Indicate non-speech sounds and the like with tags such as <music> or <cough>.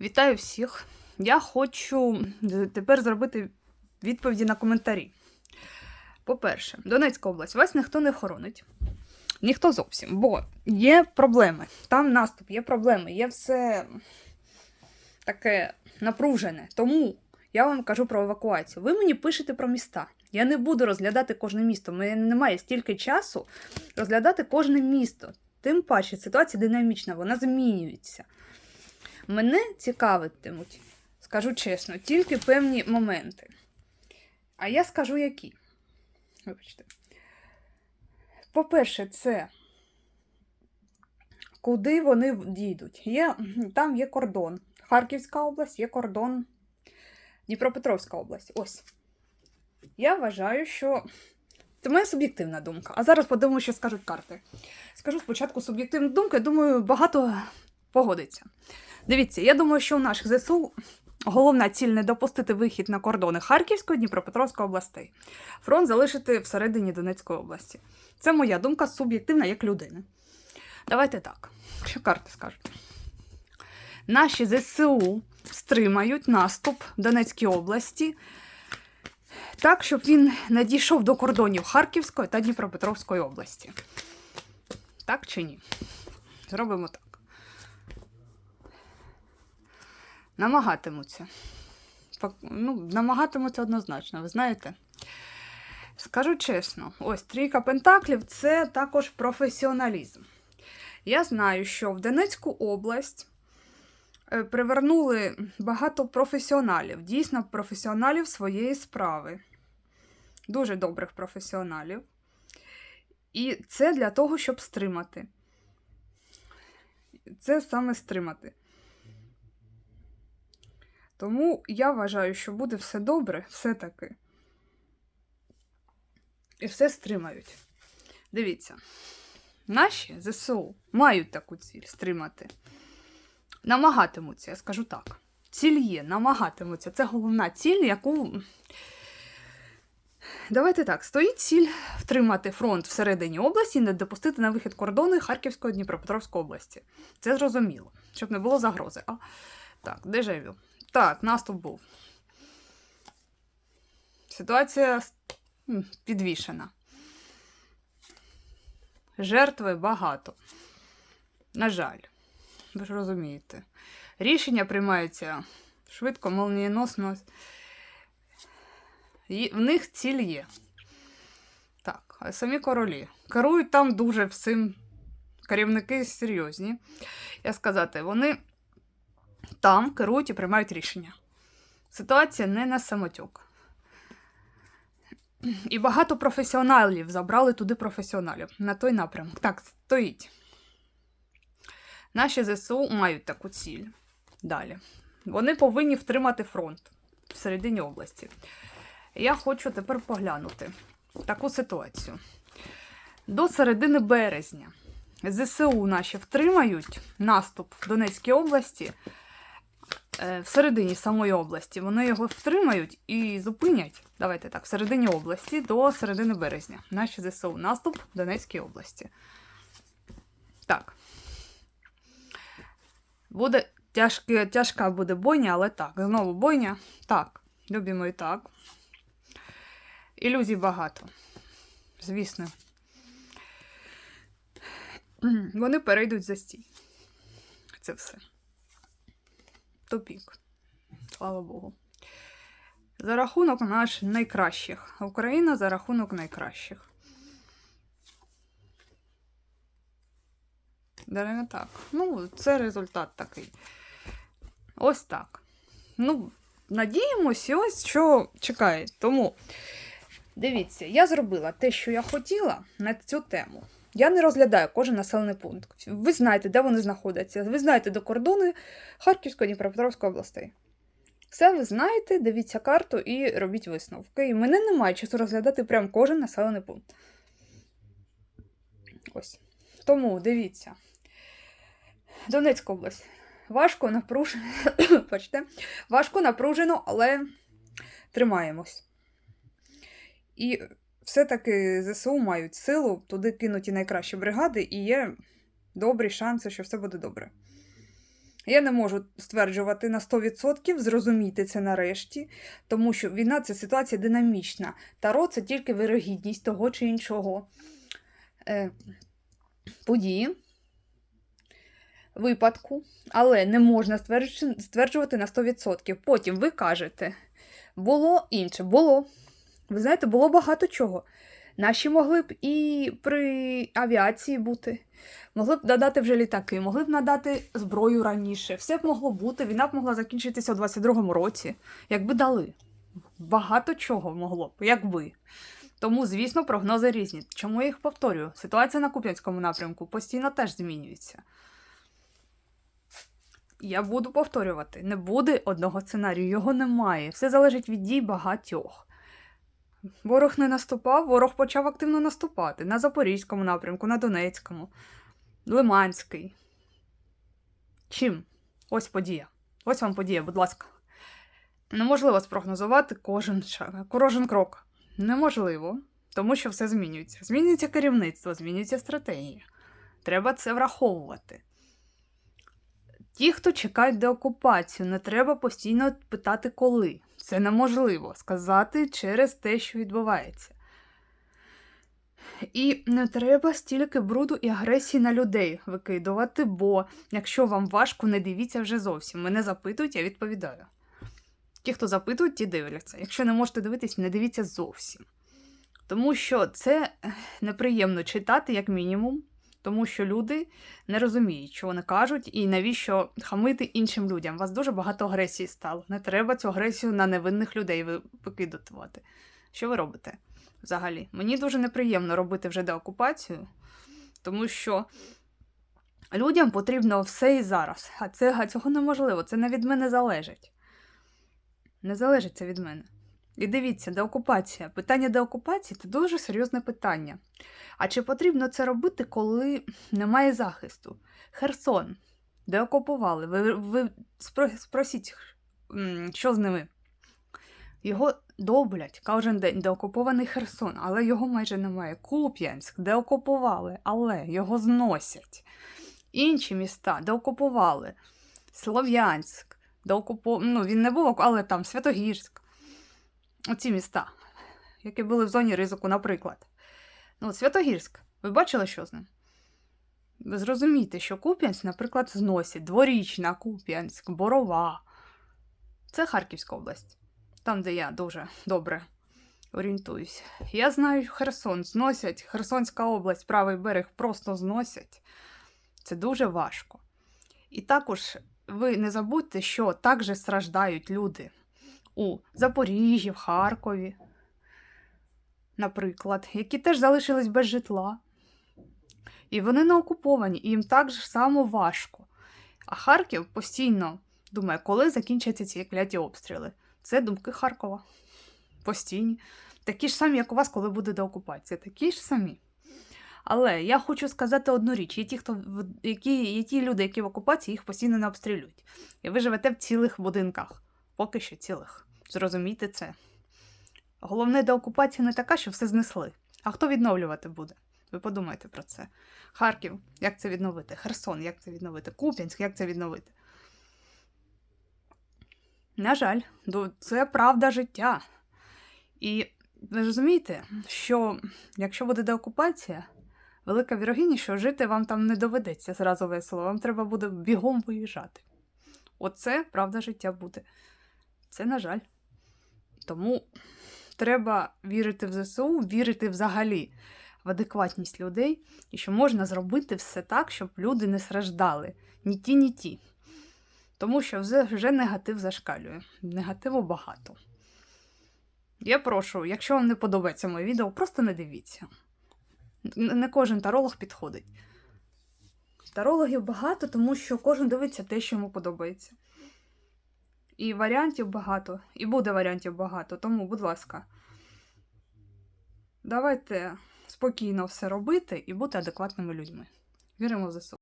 Вітаю всіх. Я хочу е, тепер зробити відповіді на коментарі. По-перше, Донецька область, вас ніхто не хоронить. Ніхто зовсім, бо є проблеми. Там наступ, є проблеми, є все таке напружене. Тому я вам кажу про евакуацію. Ви мені пишете про міста. Я не буду розглядати кожне місто. У мене немає стільки часу розглядати кожне місто. Тим паче ситуація динамічна, вона змінюється. Мене цікавитимуть, скажу чесно, тільки певні моменти. А я скажу які. Вибачте. По-перше, це куди вони дійдуть. Є, там є кордон. Харківська область, є кордон Дніпропетровська область. Ось. Я вважаю, що це моя суб'єктивна думка. А зараз подивимося, що скажуть карти. Скажу спочатку суб'єктивну думку, я думаю, багато погодиться. Дивіться, я думаю, що у наших ЗСУ головна ціль не допустити вихід на кордони Харківської, Дніпропетровської областей. Фронт залишити всередині Донецької області. Це моя думка суб'єктивна як людини. Давайте так. Що карти скажуть? Наші ЗСУ стримають наступ в Донецькій області так, щоб він не дійшов до кордонів Харківської та Дніпропетровської області. Так чи ні? Зробимо так. Намагатимуться. Ну, намагатимуться однозначно, ви знаєте. Скажу чесно, ось трійка пентаклів це також професіоналізм. Я знаю, що в Донецьку область е, привернули багато професіоналів, дійсно професіоналів своєї справи. Дуже добрих професіоналів. І це для того, щоб стримати. Це саме стримати. Тому я вважаю, що буде все добре, все-таки. І все стримають. Дивіться, наші ЗСУ мають таку ціль стримати. Намагатимуться, я скажу так. Ціль є, намагатимуться. Це головна ціль, яку. Давайте так, стоїть ціль втримати фронт всередині області і не допустити на вихід кордони Харківської Дніпропетровської області. Це зрозуміло, щоб не було загрози. А, так, дежавю. Так, наступ був. Ситуація підвішена. Жертви багато. На жаль, ви ж розумієте. Рішення приймаються швидко, молнієносно. В них ціль є. Так, а самі королі. Керують там дуже всім. Керівники серйозні. Я сказати, вони там керують і приймають рішення. Ситуація не на самотюк. І багато професіоналів забрали туди професіоналів на той напрямок. Так, стоїть. Наші ЗСУ мають таку ціль. Далі. Вони повинні втримати фронт в середині області. Я хочу тепер поглянути таку ситуацію. До середини березня ЗСУ наші втримають наступ в Донецькій області всередині самої області. Вони його втримають і зупинять. Давайте так, в середині області до середини березня. Наші ЗСУ наступ в Донецькій області. Так. Буде тяжке, тяжка буде бойня, але так. Знову бойня. Так. Любимо і так. Ілюзій багато. Звісно. Вони перейдуть за стій. Це все. Топік. Слава Богу. За рахунок наш найкращих. Україна за рахунок найкращих. Далі так. Ну, це результат такий. Ось так. Ну, надіємось, і ось що чекає. Тому дивіться, я зробила те, що я хотіла на цю тему. Я не розглядаю кожен населений пункт. Ви знаєте, де вони знаходяться. Ви знаєте до кордони Харківської Дніпропетровської областей. Все ви знаєте, дивіться карту і робіть висновки. І мене немає часу розглядати прям кожен населений пункт. Ось. Тому дивіться. Донецька область. Важко напружено. <coughs> Важко напружено, але тримаємось. І все-таки ЗСУ мають силу, туди кинуті найкращі бригади, і є добрі шанси, що все буде добре. Я не можу стверджувати на 100%, зрозумійте це нарешті, тому що війна це ситуація динамічна. Таро це тільки вирогідність того чи іншого е, події, випадку, але не можна стверджувати на 100%. Потім ви кажете, було інше, було. Ви знаєте, було багато чого. Наші могли б і при авіації бути, могли б надати вже літаки, могли б надати зброю раніше. Все б могло бути. Війна б могла закінчитися у 22-му році, якби дали. Багато чого могло б, якби. Тому, звісно, прогнози різні. Чому я їх повторюю? Ситуація на Куп'янському напрямку постійно теж змінюється. Я буду повторювати: не буде одного сценарію, його немає. Все залежить від дій багатьох. Ворог не наступав, ворог почав активно наступати на Запорізькому напрямку, на Донецькому, Лиманський. Чим? Ось подія. Ось вам подія, будь ласка. Неможливо спрогнозувати кожен кожен крок. Неможливо, тому що все змінюється. Змінюється керівництво, змінюється стратегія. Треба це враховувати. Ті, хто чекають деокупацію, не треба постійно питати, коли. Це неможливо сказати через те, що відбувається. І не треба стільки бруду і агресії на людей викидувати, бо якщо вам важко, не дивіться вже зовсім. Мене запитують, я відповідаю. Ті, хто запитують, ті дивляться. Якщо не можете дивитись, не дивіться зовсім. Тому що це неприємно читати, як мінімум, тому що люди не розуміють, що вони кажуть, і навіщо хамити іншим людям. У вас дуже багато агресії стало. Не треба цю агресію на невинних людей викидувати. Що ви робите взагалі? Мені дуже неприємно робити вже деокупацію, тому що людям потрібно все і зараз. А це а цього неможливо, це не від мене залежить. Не залежить це від мене. І дивіться, деокупація. Питання деокупації це дуже серйозне питання. А чи потрібно це робити, коли немає захисту? Херсон, деокупували. Ви, ви спросіть, що з ними? Його доблять кожен день, деокупований Херсон, але його майже немає. Куп'янськ, деокупували, але його зносять. Інші міста деокупували. Слов'янськ, деокупу... ну, він не був, але там Святогірськ. Оці міста, які були в зоні ризику, наприклад. Ну, Святогірськ, ви бачили, що з ним? Ви зрозумієте, що Куп'янськ, наприклад, зносять дворічна Куп'янськ, Борова. Це Харківська область, там, де я дуже добре орієнтуюсь. Я знаю, Херсон зносять, Херсонська область, правий берег просто зносять. Це дуже важко. І також ви не забудьте, що також страждають люди у Запоріжжі, в Харкові, наприклад, які теж залишились без житла. І вони не окуповані, і їм так же само важко. А Харків постійно думає, коли закінчаться ці кляті обстріли. Це думки Харкова. Постійні. Такі ж самі, як у вас, коли буде деокупація. Такі ж самі. Але я хочу сказати одну річ: є ті, хто які, є ті люди, які в окупації, їх постійно не обстрілюють. І ви живете в цілих будинках. Поки що цілих. Зрозумійте це. Головне деокупація не така, що все знесли. А хто відновлювати буде? Ви подумайте про це. Харків, як це відновити? Херсон, як це відновити? Куп'янськ, як це відновити? На жаль, це правда життя. І ви розумієте, що якщо буде деокупація, велика вірогідність, що жити вам там не доведеться зразу весело, вам треба буде бігом виїжджати. Оце правда життя буде. Це на жаль. Тому треба вірити в ЗСУ, вірити взагалі в адекватність людей і що можна зробити все так, щоб люди не страждали. Ні ті, ні ті. Тому що вже, негатив зашкалює. Негативу багато. Я прошу, якщо вам не подобається моє відео, просто не дивіться. Не кожен таролог підходить. Тарологів багато, тому що кожен дивиться те, що йому подобається. І варіантів багато, і буде варіантів багато, тому, будь ласка, давайте спокійно все робити і бути адекватними людьми. Віримо в ЗСУ.